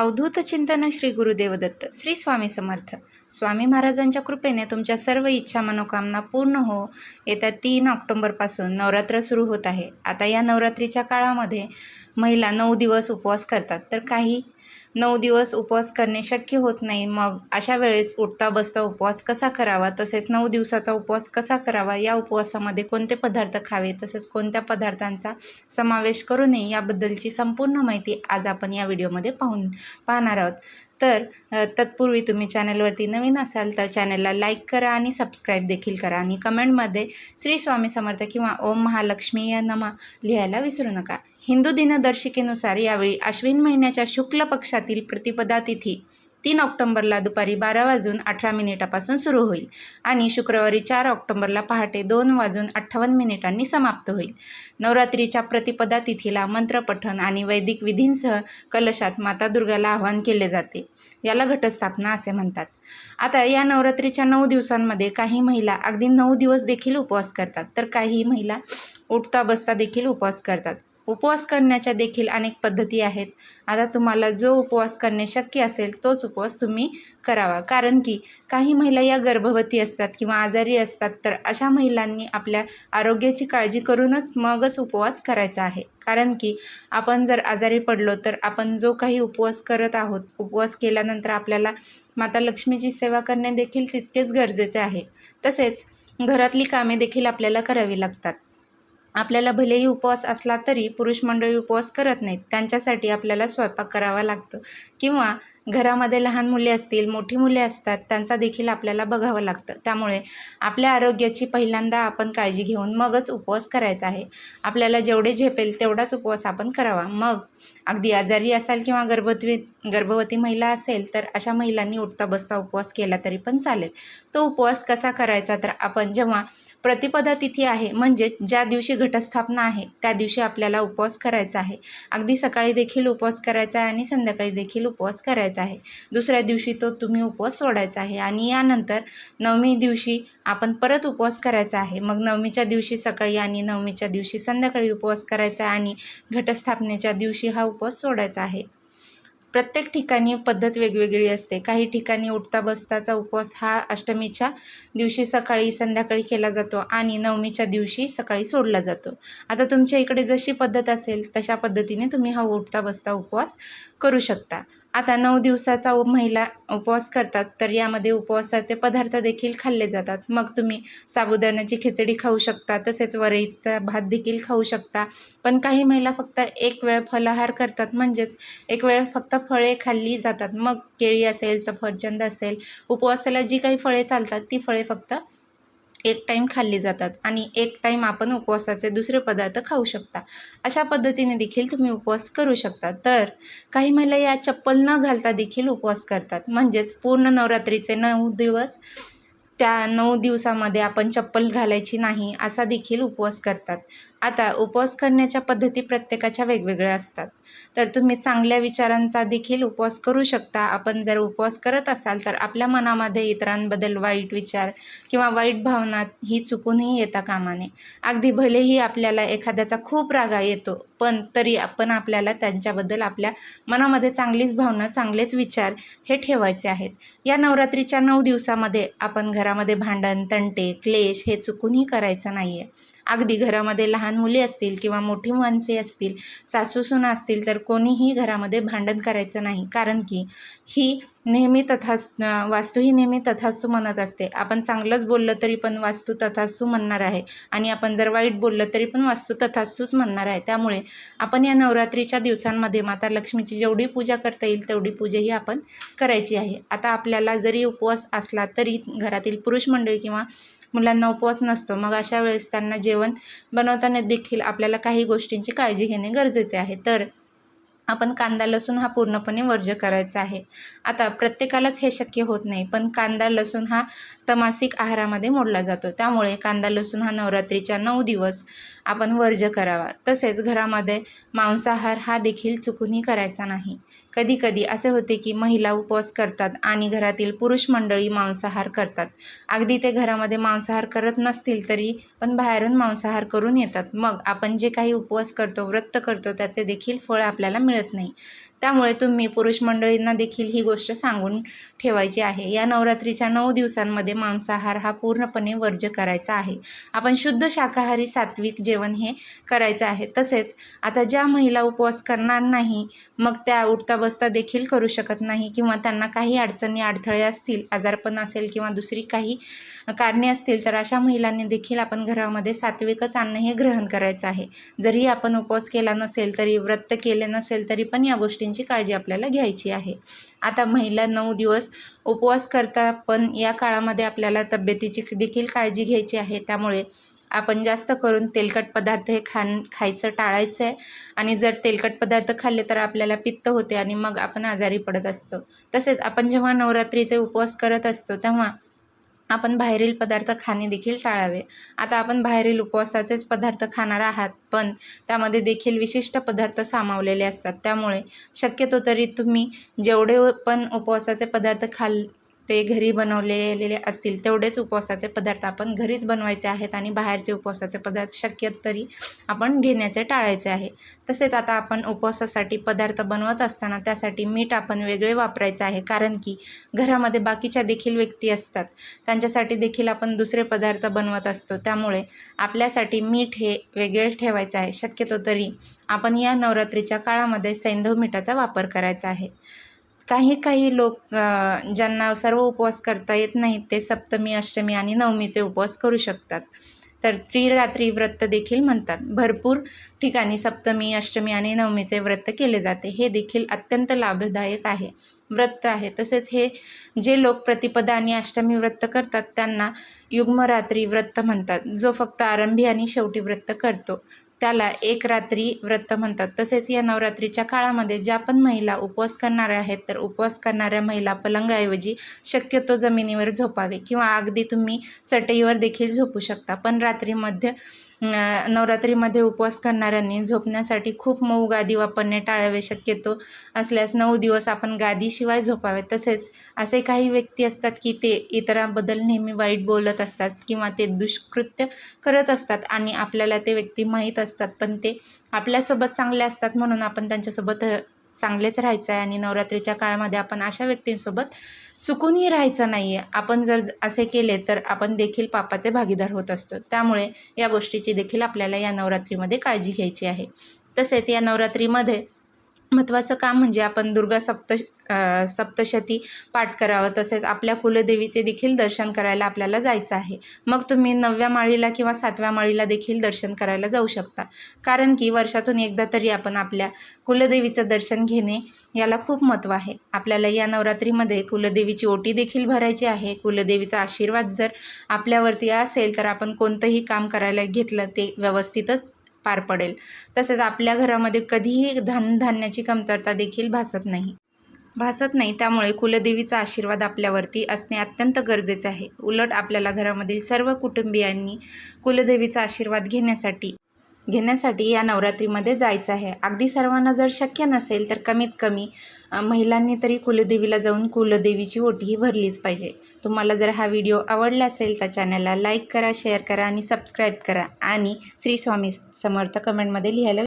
अवधूत चिंतन श्री गुरुदेवदत्त श्री स्वामी समर्थ. स्वामी महाराजांच्या कृपेने तुमच्या सर्व इच्छा मनोकामना पूर्ण हो. येत्या तीन ऑक्टोंबरपासून नवरात्र सुरू होत आहे. आता या नवरात्रीच्या काळामध्ये महिला नऊ दिवस उपवास करतात. तर काही नऊ दिवस उपवास करणे शक्य होत नाही. मग अशा वेळेस उठता बसता उपवास कसा करावा? तसेच नऊ दिवसाचा उपवास कसा करावा? या उपवासामध्ये कोणते पदार्थ खावे? तसेच कोणत्या पदार्थांचा समावेश करू नये? याबद्दलची संपूर्ण माहिती आज आपण या व्हिडिओमध्ये पाहून पाहणार आहोत. तर तत्पूर्वी तुम्ही चॅनलवरती नवीन असाल तर चॅनलला लाईक करा आणि सबस्क्राईब देखील करा आणि कमेंटमध्ये श्री स्वामी समर्थ किंवा ओम महालक्ष्मी या नमा लिहायला विसरू नका. हिंदू दिनदर्शिकेनुसार यावेळी अश्विन महिन्याच्या शुक्ल पक्षातील प्रतिपदा तिथी तीन ऑक्टोंबरला दुपारी बारा वाजून अठरा मिनिटापासून सुरू होईल आणि शुक्रवारी चार ऑक्टोंबरला पहाटे दोन वाजून अठ्ठावन्न मिनिटांनी समाप्त होईल. नवरात्रीच्या प्रतिपदा तिथीला मंत्रपठण आणि वैदिक विधींसह कलशात माता दुर्गाला आवाहन केले जाते. याला घटस्थापना असे म्हणतात. आता या नवरात्रीच्या नऊ दिवसांमध्ये काही महिला अगदी नऊ दिवस देखील उपवास करतात तर काही महिला उठता बसता देखील उपवास करतात. उपवास करण्याच्या देखील अनेक पद्धती आहेत. आता तुम्हाला जो उपवास करणे शक्य असेल तोच उपवास तुम्ही करावा. कारण की काही महिला या गर्भवती असतात किंवा आजारी असतात तर अशा महिलांनी आपल्या आरोग्याची काळजी करूनच मगच उपवास करायचा आहे. कारण की आपण जर आजारी पडलो तर आपण जो काही उपवास करत आहोत उपवास केल्यानंतर आपल्याला माता लक्ष्मीची सेवा करणे देखील तितकेच गरजेचे आहे. तसेच घरातली कामे देखील आपल्याला करावी लागतात. आपल्याला भलेही उपवास असला तरी पुरुष मंडळी उपवास करत नाहीत. त्यांच्यासाठी आपल्याला स्वयंपाक करावा लागतो. किंवा घरामध्ये लहान मुले असतील मोठी मुले असतात त्यांचा देखील आपल्याला बघावं लागतं. त्यामुळे आपल्या आरोग्याची पहिल्यांदा आपण काळजी घेऊन मगच उपवास करायचा आहे. आपल्याला जेवढे झेपेल तेवढाच उपवास आपण करावा. मग अगदी आजारी असाल किंवा गर्भवती गर्भवती महिला असेल तर अशा महिलांनी उठता बसता उपवास केला तरी पण चालेल. तो उपवास कसा करायचा? तर आपण जेव्हा प्रतिपदा तिथी आहे. म्हणजे ज्या दिवशी घटस्थापना आहे त्या दिवशी आपल्याला उपवास करायचा आहे. अगदी सकाळी देखील उपवास करायचा आहे आणि संध्याकाळी देखील उपवास करायचा आहे. दुसऱ्या दिवशी तो तुम्ही उपवास सोडायचा आहे आणि यानंतर नवमी दिवशी आपण परत उपवास करायचा आहे. मग नवमीच्या दिवशी सकाळी आणि नवमीच्या दिवशी संध्याकाळी उपवास करायचा आहे आणि घटस्थापनेच्या दिवशी हा उपवास सोडायचा आहे. प्रत्येक ठिकाणी पद्धत वेगवेगळी असते. काही ठिकाणी उठता बसताचा उपवास हा अष्टमीच्या दिवशी सकाळी संध्याकाळी केला जातो आणि नवमीच्या दिवशी सकाळी सोडला जातो. आता तुमच्या इकडे जशी पद्धत असेल तशा पद्धतीने तुम्ही हा उठता बसता उपवास करू शकता. आता नऊ दिवसाचा उ- महिला उपवास करतात तर यामध्ये उपवासाचे पदार्थ देखील खाल्ले जातात. मग तुम्ही साबुदाण्याची खिचडी खाऊ शकता तसेच वरईचा भात देखील खाऊ शकता. पण काही महिला फक्त एक वेळ फलाहार करतात म्हणजेच एक वेळ फक्त फळे खाल्ली जातात. मग केळी असेल सफरचंद असेल उपवासाला जी काही फळे चालतात ती फळे फक्त एक टाईम खाल्ली जातात आणि एक टाईम आपण उपवासाचे दुसरे पदार्थ खाऊ शकता. अशा पद्धतीने देखील तुम्ही उपवास करू शकता. तर काही महिला या चप्पल न घालता देखील उपवास करतात. म्हणजेच पूर्ण नवरात्रीचे नऊ दिवस त्या नऊ दिवसामध्ये आपण चप्पल घालायची नाही असा देखील उपवास करतात. आता उपवास करण्याच्या पद्धती प्रत्येकाच्या वेगवेगळ्या असतात. तर तुम्ही चांगल्या विचारांचा देखील उपवास करू शकता. आपण जर उपवास करत असाल तर आपल्या मनामध्ये इतरांबद्दल वाईट विचार किंवा वाईट भावना ही चुकूनही येता कामाने. अगदी भलेही आपल्याला एखाद्याचा खूप रागा येतो पण तरी आपण आपल्याला त्यांच्याबद्दल आपल्या मनामध्ये चांगलीच भावना चांगलेच विचार हे ठेवायचे आहेत. या नवरात्रीच्या नऊ दिवसामध्ये आपण घरामध्ये भांडण तंटे क्लेश हे चुकूनही करायचं नाही आहे अगदी घरामध्ये लहान मुली असतील किंवा मोठी माणसे असतील सासूसुना असतील तर कोणीही घरामध्ये भांडण करायचं नाही. कारण की ही नेहमी तथास वास्तू ही नेहमी तथास्तू म्हणत असते. आपण चांगलंच बोललं तरी पण वास्तू तथास्तू म्हणणार आहे. आणि आपण जर वाईट बोललं तरी पण वास्तू तथास्तूच म्हणणार आहे. त्यामुळे आपण या नवरात्रीच्या दिवसांमध्ये माता लक्ष्मीची जेवढी पूजा करता येईल तेवढी पूजाही आपण करायची आहे. आता आपल्याला जरी उपवास असला तरी घरातील पुरुष मंडळी किंवा मुलांना उपवास नसतो. मग अशा वेळेस त्यांना जेवण बनवताना देखील आपल्याला काही गोष्टींची काळजी घेणे गरजेचे आहे. तर आपण कांदा लसूण हा पूर्णपणे वर्ज्य करायचा आहे. आता प्रत्येकालाच हे शक्य होत नाही पण कांदा लसूण हा तमासिक आहारामध्ये मोडला जातो. त्यामुळे कांदा लसूण हा नवरात्रीच्या नऊ दिवस आपण वर्ज्य करावा. तसेच घरामध्ये मांसाहार हा देखील चुकूनही करायचा नाही. कधीकधी असे होते की महिला उपवास करतात आणि घरातील पुरुष मंडळी मांसाहार करतात. अगदी ते घरामध्ये मांसाहार करत नसतील तरी पण बाहेरून मांसाहार करून येतात. मग आपण जे काही उपवास करतो व्रत करतो त्याचे देखील फळ आपल्याला मिळत नाही. त्यामुळे तुम्ही पुरुष मंडळींना देखील ही गोष्ट सांगून ठेवायची आहे. या नवरात्रीच्या नऊ दिवसांमध्ये मांसाहार हा पूर्णपणे वर्ज्य करायचा आहे. आपण शुद्ध शाकाहारी सात्विक जेवण हे करायचं आहे. तसेच आता ज्या महिला उपवास करणार नाही मग त्या उठता बसता देखील करू शकत नाही किंवा त्यांना काही अडचणी अडथळे असतील आजारपण असेल किंवा दुसरी काही कारणे असतील तर अशा महिलांनी देखील आपण घरामध्ये सात्विकच अन्न हे ग्रहण करायचं आहे. जरी आपण उपवास केला नसेल तरी व्रत केले नसेल तरी पण या गोष्टी गोष्टींची काळजी आपल्याला घ्यायची आहे. आता महिला नऊ दिवस उपवास करता पण या काळामध्ये आपल्याला तब्येतीची देखील काळजी घ्यायची आहे. त्यामुळे आपण जास्त करून तेलकट पदार्थ हे खान खायचं टाळायचं आहे. आणि जर तेलकट पदार्थ खाल्ले तर आपल्याला पित्त होते आणि मग आपण आजारी पडत असतो. तसेच आपण जेव्हा नवरात्रीचे उपवास करत असतो तेव्हा आपण बाहेरील पदार्थ खाणे देखील टाळावे. आता आपण बाहेरील उपवासाचेच पदार्थ खाणार आहात पण त्यामध्ये देखील विशिष्ट पदार्थ सामावलेले असतात. त्यामुळे शक्यतो तरी तुम्ही जेवढे पण उपवासाचे पदार्थ खाल ते घरी बनवलेले असतील तेवढेच उपवासाचे पदार्थ आपण घरीच बनवायचे आहेत आणि बाहेरचे उपवासाचे पदार्थ शक्य तरी आपण घेण्याचे टाळायचे आहे. तसेच आता आपण उपवासासाठी पदार्थ बनवत असताना त्यासाठी मीठ आपण वेगळे वापरायचे आहे कारण की घरामध्ये बाकीच्या देखील व्यक्ती असतात. त्यांच्यासाठी देखील आपण दुसरे पदार्थ बनवत असतो. त्यामुळे आपल्यासाठी मीठ हे वेगळे ठेवायचं आहे. शक्यतो तरी आपण या नवरात्रीच्या काळामध्ये सैंधव मीठाचा वापर करायचा आहे. काही काही लोक ज्यांना सर्व उपवास करता येत नाहीत ते सप्तमी अष्टमी आणि नवमीचे उपवास करू शकतात. तर त्रिरात्री व्रत देखील म्हणतात. भरपूर ठिकाणी सप्तमी अष्टमी आणि नवमीचे व्रत केले जाते. हे देखील अत्यंत लाभदायक आहे. व्रत आहे. तसेच हे जे लोक प्रतिपदा आणि अष्टमी व्रत करतात त्यांना युग्मरात्री व्रत म्हणतात. जो फक्त आरंभी आणि शेवटी व्रत करतो. त्याला एक रात्री व्रत म्हणतात. तसेच या नवरात्रीच्या काळामध्ये ज्या पण महिला उपवास करणाऱ्या आहेत तर उपवास करणाऱ्या महिला पलंगाऐवजी शक्यतो जमिनीवर झोपावे किंवा अगदी तुम्ही चटईवर देखील झोपू शकता. पण रात्री मध्य नवरात्रीमध्ये उपवास करणाऱ्यांनी झोपण्यासाठी खूप मऊ गादी वापरणे टाळावे शक्यतो. असल्यास नऊ दिवस आपण गादीशिवाय झोपावे. तसेच असे काही व्यक्ती असतात की ते इतरांबद्दल नेहमी वाईट बोलत असतात किंवा ते दुष्कृत्य करत असतात आणि आपल्याला ते व्यक्ती माहीत असतात पण ते आपल्यासोबत चांगले असतात म्हणून आपण त्यांच्यासोबत चांगलेच राहायचं आहे आणि नवरात्रीच्या काळामध्ये आपण अशा व्यक्तींसोबत चुकूनही राहायचं नाही आहे आपण जर असे केले तर आपण देखील पापाचे भागीदार होत असतो. त्यामुळे या गोष्टीची देखील आपल्याला या नवरात्रीमध्ये काळजी घ्यायची आहे. तसेच या नवरात्रीमध्ये महत्त्वाचं काम म्हणजे आपण दुर्गा सप्त सप्तशती पाठ करावं तसेच आपल्या कुलदेवीचे देखील दर्शन करायला आपल्याला जायचं आहे. मग तुम्ही नवव्या माळीला किंवा सातव्या माळीला देखील दर्शन करायला जाऊ शकता. कारण की वर्षातून एकदा तरी आपण आपल्या कुलदेवीचं दर्शन घेणे याला खूप महत्त्व आहे. आपल्याला या नवरात्रीमध्ये कुलदेवीची ओटी देखील भरायची आहे. कुलदेवीचा आशीर्वाद जर आपल्यावरती असेल तर आपण कोणतंही काम करायला घेतलं ते व्यवस्थितच पार पडेल. तसेच आपल्या घरामध्ये कधीही धान्याची कमतरता देखील भासत नाही. भासत नाही त्यामुळे कुलदेवीचा आशीर्वाद आपल्यावरती असणे अत्यंत गरजेचे आहे. उलट आपल्याला घरामधील सर्व कुटुंबियांनी कुलदेवीचा आशीर्वाद घेण्यासाठी घेण्यासाठी या नवरात्रीमध्ये जायचं आहे. अगदी सर्वांना जर शक्य नसेल तर कमीत कमी महिलांनी तरी कुलदेवीला जाऊन कुलदेवीची ओटीही भरलीच पाहिजे. तुम्हाला जर हा व्हिडिओ आवडला असेल तर चॅनलला लाईक करा शेअर करा आणि सबस्क्राईब करा. आणि श्री स्वामी समर्थ कमेंटमध्ये लिहायला